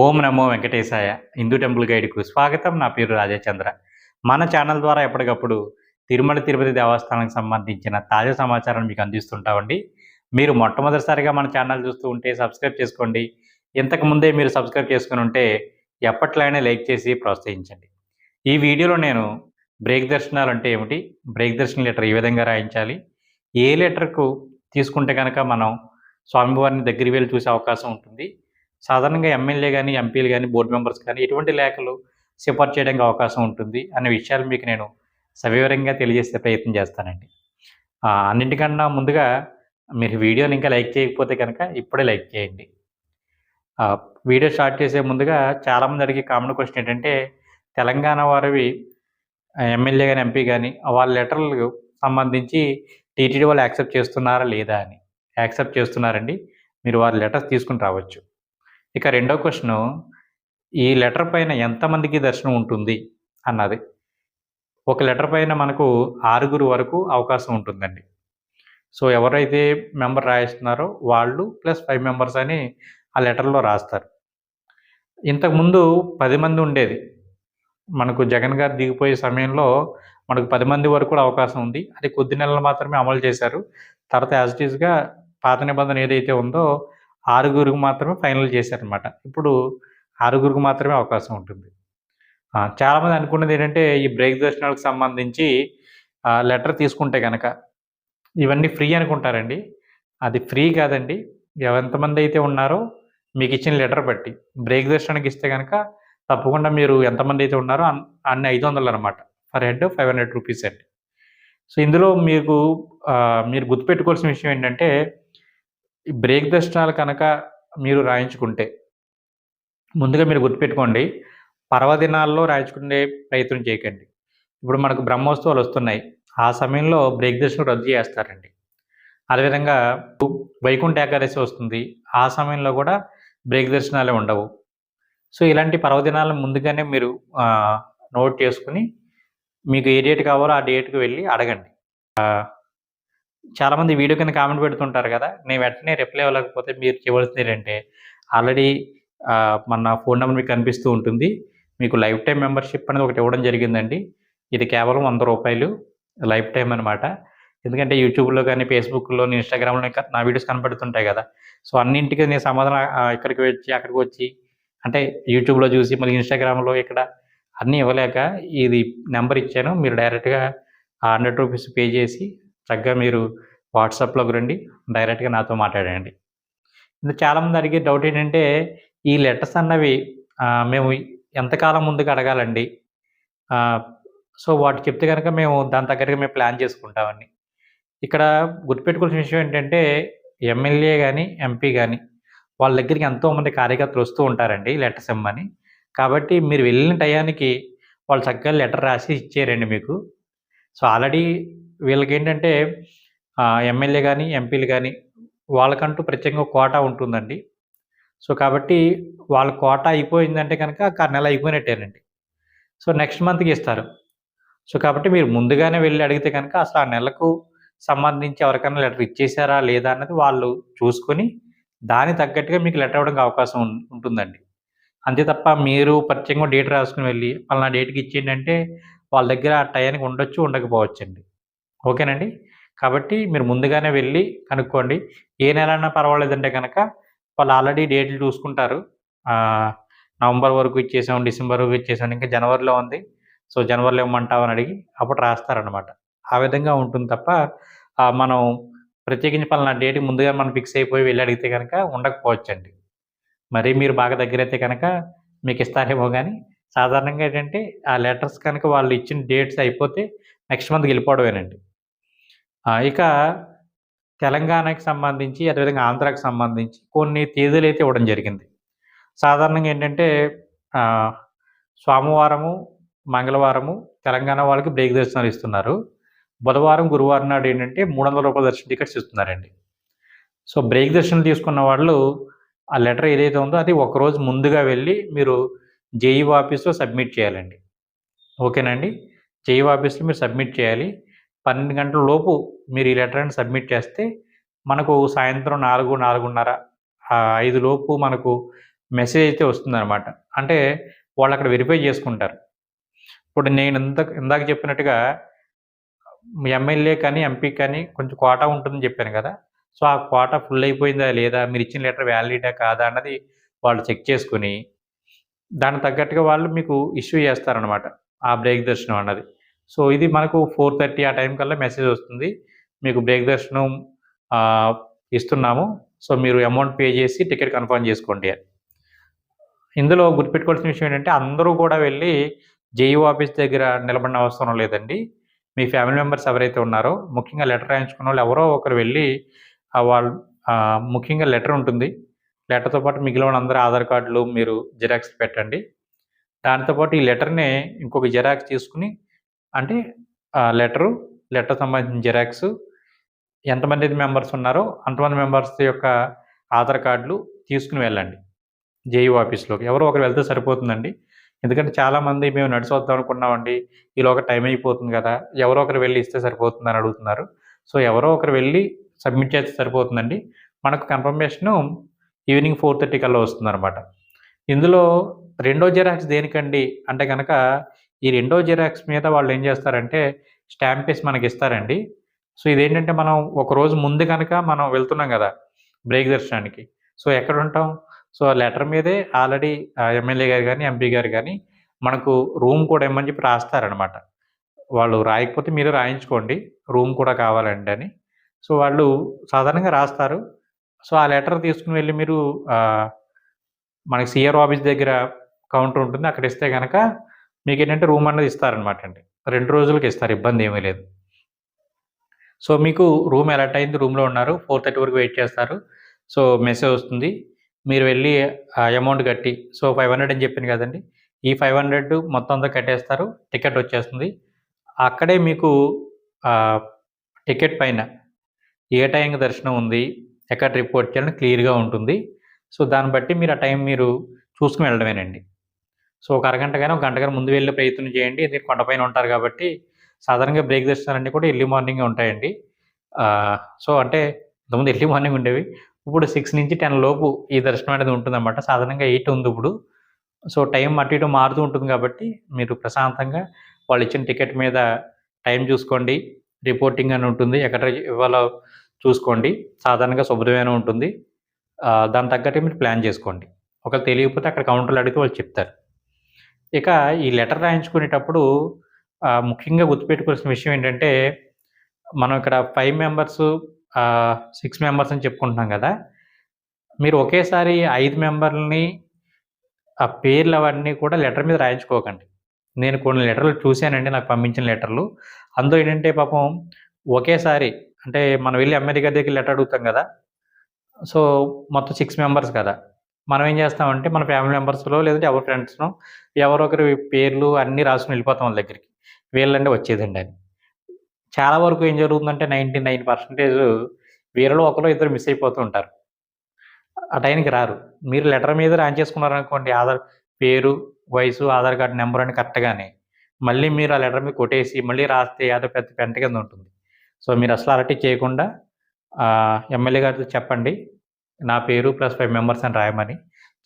ఓం నమో వెంకటేశాయ Hindu temple గైడ్కు స్వాగతం. నా పేరు రాజచంద్ర. మన ఛానల్ ద్వారా ఎప్పటికప్పుడు తిరుమల తిరుపతి దేవస్థానానికి సంబంధించిన తాజా సమాచారం మీకు అందిస్తుంటామండి. మీరు మొట్టమొదటిసారిగా మన ఛానల్ చూస్తూ ఉంటే సబ్స్క్రైబ్ చేసుకోండి. ఇంతకు ముందే మీరు సబ్స్క్రైబ్ చేసుకుని ఉంటే ఎప్పట్లైనా లైక్ చేసి ప్రోత్సహించండి. ఈ వీడియోలో నేను బ్రేక్ దర్శనాలు అంటే ఏమిటి? బ్రేక్ దర్శన లెటర్ ఏ విధంగా రాయించాలి. ఏ లెటర్కు తీసుకుంటే కనుక మనం స్వామివారిని దగ్గరికి వెళ్ళి చూసే అవకాశం ఉంటుంది. సాధారణంగా ఎమ్మెల్యే కానీ ఎంపీలు కానీ బోర్డు మెంబర్స్ కానీ ఎటువంటి లేఖలు సిఫార్సు చేయడానికి అవకాశం ఉంటుంది అనే విషయాలు మీకు నేను సవివరంగా తెలియజేసే ప్రయత్నం చేస్తానండి. అన్నింటికన్నా ముందుగా మీరు వీడియోని ఇంకా లైక్ చేయకపోతే కనుక ఇప్పుడే లైక్ చేయండి. వీడియో స్టార్ట్ చేసే ముందుగా చాలామంది అడిగే కామన్ క్వశ్చన్ ఏంటంటే తెలంగాణ వారివి ఎమ్మెల్యే కానీ ఎంపీ కానీ వాళ్ళ లెటర్లకు సంబంధించి టీటీడీ వాళ్ళు యాక్సెప్ట్ చేస్తున్నారా లేదా అని. యాక్సెప్ట్ చేస్తున్నారండి. మీరు వారి లెటర్స్ తీసుకుని రావచ్చు. ఇక రెండో క్వశ్చన్ ఈ లెటర్ పైన ఎంతమందికి దర్శనం ఉంటుంది? అన్నది. ఒక లెటర్ పైన మనకు ఆరుగురు వరకు అవకాశం ఉంటుందండి. సో ఎవరైతే మెంబర్ రాయిస్తున్నారో వాళ్ళు ప్లస్ ఫైవ్ మెంబర్స్ అని ఆ లెటర్లో రాస్తారు. ఇంతకుముందు పది మంది ఉండేది. మనకు జగన్ గారు దిగిపోయే సమయంలో మనకు పది మంది వరకు కూడా అవకాశం ఉంది. అది కొద్ది నెలలు మాత్రమే అమలు చేశారు. తర్వాత యాజ్ ఇట్ ఈస్గా పాత నిబంధన ఏదైతే ఉందో ఆరుగురికి మాత్రమే ఫైనల్ చేశారనమాట ఇప్పుడు ఆరుగురికి మాత్రమే అవకాశం ఉంటుంది. చాలామంది అనుకున్నది ఏంటంటే ఈ బ్రేక్ దర్శనాలకు సంబంధించి లెటర్ తీసుకుంటే కనుక ఇవన్నీ ఫ్రీ అనుకుంటారండి. అది ఫ్రీ కాదండి. ఎంతమంది అయితే ఉన్నారో మీకు ఇచ్చిన లెటర్ బట్టి బ్రేక్ దర్శనానికి ఇస్తే కనుక తప్పకుండా మీరు ఎంతమంది అయితే ఉన్నారో అన్ని ఐదు వందలు అనమాట per head five hundred rupees అండి. సో ఇందులో మీకు మీరు గుర్తుపెట్టుకోవాల్సిన విషయం ఏంటంటే ఈ బ్రేక్ దర్శనాలు కనుక మీరు రాయించుకుంటే ముందుగా మీరు గుర్తుపెట్టుకోండి పర్వదినాల్లో రాయించుకునే ప్రయత్నం చేయకండి. ఇప్పుడు మనకు బ్రహ్మోత్సవాలు వస్తున్నాయి. ఆ సమయంలో బ్రేక్ దర్శనం రద్దు చేస్తారండి. అదేవిధంగా వైకుంఠ ఏకాదశి వస్తుంది. ఆ సమయంలో కూడా బ్రేక్ దర్శనాలే ఉండవు. సో ఇలాంటి పర్వదినాలను ముందుగానే మీరు నోట్ చేసుకుని మీకు ఏ డేట్ కావాలో ఆ డేట్కి వెళ్ళి అడగండి. చాలామంది వీడియో కింద కామెంట్ పెడుతుంటారు కదా నేను వెంటనే రిప్లై ఇవ్వలేకపోతే మీరు చేయవలసింది ఏంటంటే ఆల్రెడీ మన ఫోన్ నెంబర్ మీకు కనిపిస్తూ ఉంటుంది. మీకు లైఫ్ టైం మెంబర్షిప్ అనేది ఒకటి ఇవ్వడం జరిగిందండి. ఇది కేవలం వంద రూపాయలు లైఫ్ టైం అనమాట ఎందుకంటే యూట్యూబ్లో కానీ ఫేస్బుక్లో ఇన్స్టాగ్రామ్లో ఇంకా నా వీడియోస్ కనపడుతుంటాయి కదా. సో అన్నింటికి నేను సమాధానం ఇక్కడికి వచ్చి అక్కడికి వచ్చి అంటే యూట్యూబ్లో చూసి మళ్ళీ ఇన్స్టాగ్రామ్లో ఇక్కడ అన్నీ ఇవ్వలేక ఇది నెంబర్ ఇచ్చాను. మీరు డైరెక్ట్గా హండ్రెడ్ రూపీస్ పే చేసి చక్కగా మీరు వాట్సాప్లోకి రండి డైరెక్ట్గా నాతో మాట్లాడండి. ఇంకా చాలామంది అడిగే డౌట్ ఏంటంటే ఈ లెటర్స్ అన్నవి మేము ఎంతకాలం ముందుకు అడగాలండి? సో వాటి చెప్తే కనుక మేము దాని తగ్గట్టుగా మేము ప్లాన్ చేసుకుంటామండి. ఇక్కడ గుర్తుపెట్టుకోవాల్సిన విషయం ఏంటంటే ఎమ్మెల్యే కానీ ఎంపీ కానీ వాళ్ళ దగ్గరికి ఎంతోమంది కార్యకర్తలు వస్తూ ఉంటారండి లెటర్స్ ఇమ్మని. కాబట్టి మీరు వెళ్ళిన టయానికి వాళ్ళు చక్కగా లెటర్ రాసి ఇచ్చారండి మీకు. సో ఆల్రెడీ వీళ్ళకి ఏంటంటే ఎమ్మెల్యే కానీ ఎంపీలు కానీ వాళ్ళకంటూ ప్రత్యేకంగా కోటా ఉంటుందండి. సో కాబట్టి వాళ్ళ కోటా అయిపోయిందంటే కనుక ఆ నెల అయిపోయినట్టేనండి. సో నెక్స్ట్ మంత్కి ఇస్తారు. సో కాబట్టి మీరు ముందుగానే వెళ్ళి అడిగితే కనుక అసలు ఆ నెలకు సంబంధించి ఎవరికైనా లెటర్ ఇచ్చేసారా లేదా అన్నది వాళ్ళు చూసుకొని దాని తగ్గట్టుగా మీకు లెటర్ ఇవ్వడానికి అవకాశం ఉంటుందండి. అంతే తప్ప మీరు ప్రత్యేకంగా డేట్ రాసుకుని వెళ్ళి పలానా డేట్కి ఇచ్చేయండి అంటే వాళ్ళ దగ్గర ఆ టయానికి ఉండొచ్చు ఉండకపోవచ్చండి. ఓకేనండి? కాబట్టి మీరు ముందుగానే వెళ్ళి కనుక్కోండి. ఏ నెల అయినా పర్వాలేదంటే కనుక వాళ్ళు ఆల్రెడీ డేట్లు చూసుకుంటారు. నవంబర్ వరకు ఇచ్చేసాం డిసెంబర్ వరకు ఇచ్చేసాం ఇంకా జనవరిలో ఉంది. సో జనవరిలో ఇవ్వమంటావు అని అడిగి అప్పుడు రాస్తారనమాట ఆ విధంగా ఉంటుంది తప్ప మనం ప్రత్యేకించి పలానా డేట్ ముందుగా మనం ఫిక్స్ అయిపోయి వెళ్ళి అడిగితే కనుక ఉండకపోవచ్చండి. మరి మీరు బాగా దగ్గర అయితే కనుక మీకు ఇస్తారేమో కానీ సాధారణంగా ఏంటంటే ఆ లెటర్స్ కనుక వాళ్ళు ఇచ్చిన డేట్స్ అయిపోతే నెక్స్ట్ మంత్కి వెళ్ళిపోవడమేనండి. ఇక తెలంగాణకి సంబంధించి అదేవిధంగా ఆంధ్రాకి సంబంధించి కొన్ని తేదీలు అయితే ఇవ్వడం జరిగింది. సాధారణంగా ఏంటంటే సోమవారము మంగళవారము తెలంగాణ వాళ్ళకి బ్రేక్ దర్శనాలు ఇస్తున్నారు. బుధవారం గురువారం నాడు ఏంటంటే మూడు వందల రూపాయల దర్శన టికెట్స్ ఇస్తున్నారండి. సో బ్రేక్ దర్శనం తీసుకున్న వాళ్ళు ఆ లెటర్ ఏదైతే ఉందో అది ఒకరోజు ముందుగా వెళ్ళి మీరు జేఈఓ ఆఫీస్లో సబ్మిట్ చేయాలండి. ఓకేనండి జేఈఓ ఆఫీస్లో మీరు సబ్మిట్ చేయాలి. పన్నెండు గంటల లోపు మీరు ఈ లెటర్ని సబ్మిట్ చేస్తే మనకు సాయంత్రం నాలుగు నాలుగున్నర ఐదు లోపు మనకు మెసేజ్ అయితే వస్తుందన్నమాట. అంటే వాళ్ళు అక్కడ వెరిఫై చేసుకుంటారు. ఇప్పుడు నేను ఇంత ఇందాక చెప్పినట్టుగా ఎమ్మెల్యే కానీ ఎంపీ కానీ కొంచెం కోటా ఉంటుందని చెప్పాను కదా. సో ఆ కోటా ఫుల్ అయిపోయిందా లేదా? మీరు ఇచ్చిన లెటర్ వ్యాలిడా కాదా? అన్నది వాళ్ళు చెక్ చేసుకుని దానికి తగ్గట్టుగా వాళ్ళు మీకు ఇష్యూ చేస్తారనమాట ఆ బ్రేక్ దర్శనం అన్నది. సో ఇది మనకు ఫోర్ థర్టీ ఆ టైం కల్లా మెసేజ్ వస్తుంది. మీకు బ్రేక్ దర్శనం ఇస్తున్నాము. సో మీరు అమౌంట్ పే చేసి టికెట్ కన్ఫర్మ్ చేసుకోండి ఇందులో గుర్తుపెట్టుకోవాల్సిన విషయం ఏంటంటే అందరూ కూడా వెళ్ళి జేయూ ఆఫీస్ దగ్గర నిలబడిన అవసరం లేదండి. మీ ఫ్యామిలీ మెంబర్స్ ఎవరైతే ఉన్నారో ముఖ్యంగా లెటర్ రాయించుకున్న వాళ్ళు ఎవరో ఒకరు వెళ్ళి వాళ్ళు ముఖ్యంగా లెటర్ ఉంటుంది. లెటర్తో పాటు మిగిలిన అందరూ ఆధార్ కార్డులు మీరు జిరాక్స్ పెట్టండి. దాంతో పాటు ఈ లెటర్ని ఇంకొక జిరాక్స్ తీసుకుని అంటే లెటరు లెటర్ సంబంధించిన జిరాక్స్ ఎంతమంది మెంబర్స్ ఉన్నారో అంతమంది మెంబర్స్ యొక్క ఆధార్ కార్డులు తీసుకుని వెళ్ళండి. జేయూ ఆఫీస్లోకి. ఎవరో ఒకరు వెళ్తే సరిపోతుందండి. ఎందుకంటే చాలామంది మేము నడిచి వద్దాం అనుకున్నామండి. ఈలోగా టైం అయిపోతుంది కదా. ఎవరో ఒకరు వెళ్ళి ఇస్తే సరిపోతుంది అని అడుగుతున్నారు. సో ఎవరో ఒకరు వెళ్ళి సబ్మిట్ చేస్తే సరిపోతుందండి. మనకు కన్ఫర్మేషను ఈవినింగ్ ఫోర్ థర్టీ కల్లా వస్తుంది అనమాట ఇందులో రెండో జిరాక్స్ దేనికండి? అంటే కనుక ఈ రెండో జిరాక్స్ మీద వాళ్ళు ఏం చేస్తారంటే స్టాంప్ వేసి మనకి ఇస్తారండి. సో ఇదేంటంటే మనం ఒక రోజు ముందు కనుక మనం వెళ్తున్నాం కదా బ్రేక్ దర్శనానికి. సో ఎక్కడ ఉంటాం? సో ఆ లెటర్ మీదే ఆల్రెడీ ఎమ్మెల్యే గారు కానీ ఎంపీ గారు కానీ మనకు రూమ్ కూడా ఇమ్మని చెప్పి రాస్తారనమాట వాళ్ళు రాయకపోతే మీరు రాయించుకోండి రూమ్ కూడా కావాలండి అని. సో వాళ్ళు సాధారణంగా రాస్తారు. సో ఆ లెటర్ తీసుకుని వెళ్ళి మీరు మనకి సిఆర్ ఆఫీస్ దగ్గర కౌంటర్ ఉంటుంది అక్కడ ఇస్తే కనుక మీకు ఏంటంటే రూమ్ అన్నది ఇస్తారనమాట అండి రెండు రోజులకి ఇస్తారు ఇబ్బంది ఏమీ లేదు. సో మీకు రూమ్ అలర్ట్ అయింది రూమ్లో ఉన్నారు ఫోర్ థర్టీ వరకు వెయిట్ చేస్తారు. సో మెసేజ్ వస్తుంది మీరు వెళ్ళి అమౌంట్ కట్టి సో ఫైవ్ హండ్రెడ్ అని చెప్పింది కదండి ఈ ఫైవ్ హండ్రెడ్ మొత్తం అంతా కట్టేస్తారు టికెట్ వచ్చేస్తుంది. అక్కడే మీకు టికెట్ పైన ఏ టైంకి దర్శనం ఉంది ఎక్కడ రిపోర్ట్ చేయాలని క్లియర్గా ఉంటుంది. సో దాన్ని బట్టి మీరు ఆ టైం మీరు చూసుకుని వెళ్ళడమేనండి. సో ఒక అరగంట కానీ ఒక గంట కానీ ముందు వెళ్ళే ప్రయత్నం చేయండి. ఎందుకంటే కొండపైన ఉంటారు కాబట్టి సాధారణంగా బ్రేక్ దర్శనాలన్నీ కూడా ఎర్లీ మార్నింగ్ ఉంటాయండి. సో అంటే ఇంతకుముందు ఎర్లీ మార్నింగ్ ఉండేవి. ఇప్పుడు సిక్స్ నుంచి టెన్ లోపు ఈ దర్శనం అనేది ఉంటుందన్నమాట. సాధారణంగా ఎయిట్ ఉంది ఇప్పుడు. సో టైం అటు ఇటు మారుతూ ఉంటుంది కాబట్టి మీరు ప్రశాంతంగా వాళ్ళు ఇచ్చిన టికెట్ మీద టైం చూసుకోండి. రిపోర్టింగ్ అని ఉంటుంది. ఎక్కడ ఇవ్వాలో చూసుకోండి. సాధారణంగా శుభ్రమైన ఉంటుంది. దాని తగ్గట్టు మీరు ప్లాన్ చేసుకోండి. ఒకవేళ తెలియకపోతే అక్కడ కౌంటర్లు అడిగితే వాళ్ళు చెప్తారు. ఇక ఈ లెటర్ రాయించుకునేటప్పుడు ముఖ్యంగా గుర్తుపెట్టుకోవాల్సిన విషయం ఏంటంటే మనం ఇక్కడ ఫైవ్ మెంబర్స్ సిక్స్ మెంబర్స్ అని చెప్పుకుంటున్నాం కదా మీరు ఒకేసారి ఐదు మెంబర్లని ఆ పేర్లు అవన్నీ కూడా లెటర్ మీద రాయించుకోకండి. నేను కొన్ని లెటర్లు చూశానండి నాకు పంపించిన లెటర్లు. అందులో ఏంటంటే పాపం ఒకేసారి అంటే మనం వెళ్ళి అమ్మాయి గారి దగ్గర లెటర్ అడుగుతాం కదా సో మొత్తం సిక్స్ మెంబర్స్ కదా. మనం ఏం చేస్తామంటే మన ఫ్యామిలీ మెంబర్స్లో లేదంటే ఎవరి ఫ్రెండ్స్నో ఎవరొకరి పేర్లు అన్నీ రాసుకుని వెళ్ళిపోతాం వాళ్ళ దగ్గరికి. వీళ్ళంటే వచ్చేదండి అని చాలా వరకు ఏం జరుగుతుందంటే నైంటీ నైన్ పర్సెంటేజ్ వీరిలో ఒకరు ఇద్దరు మిస్ అయిపోతూ ఉంటారు. ఆ టైంకి రారు. మీరు లెటర్ మీద రాన్ చేసుకున్నారనుకోండి ఆధార్ పేరు వయసు ఆధార్ కార్డు నెంబర్ అని కరెక్ట్గానే మళ్ళీ మీరు ఆ లెటర్ మీద కొట్టేసి మళ్ళీ రాస్తే అదో పెద్ద పెంట కింద ఉంటుంది. సో మీరు అసలు అలర్ట్ చేయకుండా ఎమ్మెల్యే గారితో చెప్పండి. నా పేరు ప్లస్ ఫైవ్ మెంబర్స్ అని రాయమని.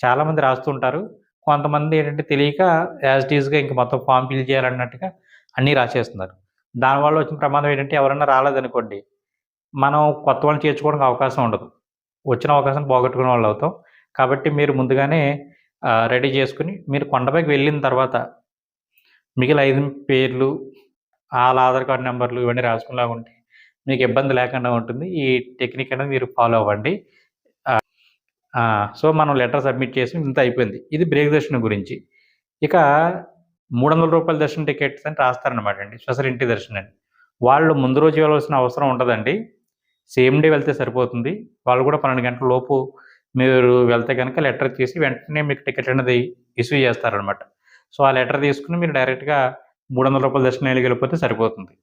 చాలామంది రాస్తుంటారు. కొంతమంది ఏంటంటే తెలియక యాజ్ టీజ్గా ఇంక మొత్తం ఫామ్ ఫిల్ చేయాలన్నట్టుగా అన్నీ రాసేస్తున్నారు. దానివల్ల వచ్చిన ప్రమాదం ఏంటంటే ఎవరైనా రాలేదనుకోండి మనం కొత్త వాళ్ళని చేర్చుకోవడానికి అవకాశం ఉండదు. వచ్చిన అవకాశం పోగొట్టుకునే వాళ్ళు అవుతాం. కాబట్టి మీరు ముందుగానే రెడీ చేసుకుని మీరు కొండపైకి వెళ్ళిన తర్వాత మిగిలిన ఐదు పేర్లు వాళ్ళ ఆధార్ కార్డు నెంబర్లు ఇవన్నీ రాసుకునేలాగా ఉంటే మీకు ఇబ్బంది లేకుండా ఉంటుంది. ఈ టెక్నిక్ అనేది మీరు ఫాలో అవ్వండి. సో మనం లెటర్ సబ్మిట్ చేసి ఇంత అయిపోయింది. ఇది బ్రేక్ దర్శనం గురించి. ఇక మూడు వందల రూపాయల దర్శనం టికెట్స్ అని రాస్తారనమాట అండి. స్పెషల్ ఇంటి దర్శనం అని. వాళ్ళు ముందు రోజు వెళ్ళవలసిన అవసరం ఉండదండి. సేమ్ డే వెళ్తే సరిపోతుంది. వాళ్ళు కూడా పన్నెండు గంటల లోపు మీరు వెళ్తే కనుక లెటర్ తీసి వెంటనే మీకు టికెట్ అనేది ఇష్యూ చేస్తారనమాట సో ఆ లెటర్ తీసుకుని మీరు డైరెక్ట్గా మూడు వందల రూపాయల దర్శనం వెళ్ళిపోతే సరిపోతుంది.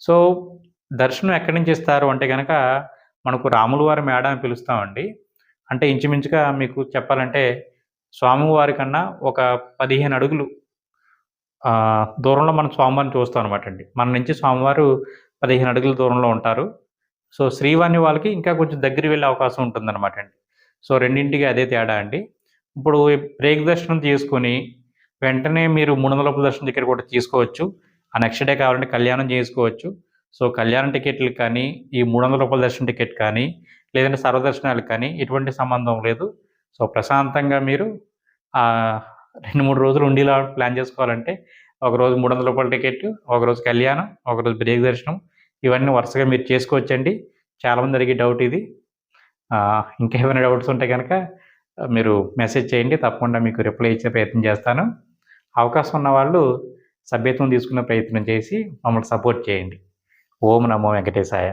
సో దర్శనం ఎక్కడి నుంచి ఇస్తారు అంటే కనుక మనకు రాములవారి మేడ అని పిలుస్తామండి. అంటే ఇంచుమించుగా మీకు చెప్పాలంటే స్వామివారి కన్నా ఒక పదిహేను అడుగులు దూరంలో మనం స్వామివారిని చూస్తాం అనమాట అండి. మన నుంచి స్వామివారు పదిహేను అడుగుల దూరంలో ఉంటారు. సో శ్రీవాణి వాళ్ళకి ఇంకా కొంచెం దగ్గర వెళ్ళే అవకాశం ఉంటుందన్నమాట అండి. సో రెండింటికి అదే తేడా అండి. ఇప్పుడు బ్రేక్ దర్శనం తీసుకొని వెంటనే మీరు మూడు వందల దర్శనం దగ్గర కూడా తీసుకోవచ్చు. ఆ నెక్స్ట్ డే కావాలంటే కళ్యాణం చేసుకోవచ్చు. సో కళ్యాణ టికెట్లు కానీ ఈ మూడు వందల రూపాయల దర్శనం టికెట్ కానీ లేదంటే సర్వదర్శనాలు కానీ ఎటువంటి సంబంధం లేదు. సో ప్రశాంతంగా మీరు రెండు మూడు రోజులు ఉండేలా ప్లాన్ చేసుకోవాలంటే ఒకరోజు మూడు వందల రూపాయల టికెట్ ఒకరోజు కళ్యాణం ఒకరోజు బ్రేక్ దర్శనం ఇవన్నీ వరుసగా మీరు చేసుకోవచ్చండి. చాలామంది అడిగే డౌట్ ఇది. ఇంకేమైనా ఇంకా ఏమైనా డౌట్స్ ఉంటే కనుక మీరు మెసేజ్ చేయండి తప్పకుండా మీకు రిప్లై ఇచ్చే ప్రయత్నం చేస్తాను. అవకాశం ఉన్న వాళ్ళు సభ్యత్వం తీసుకునే ప్రయత్నం చేసి మమ్మల్ని సపోర్ట్ చేయండి. ఓం నమో వెంకటేశాయ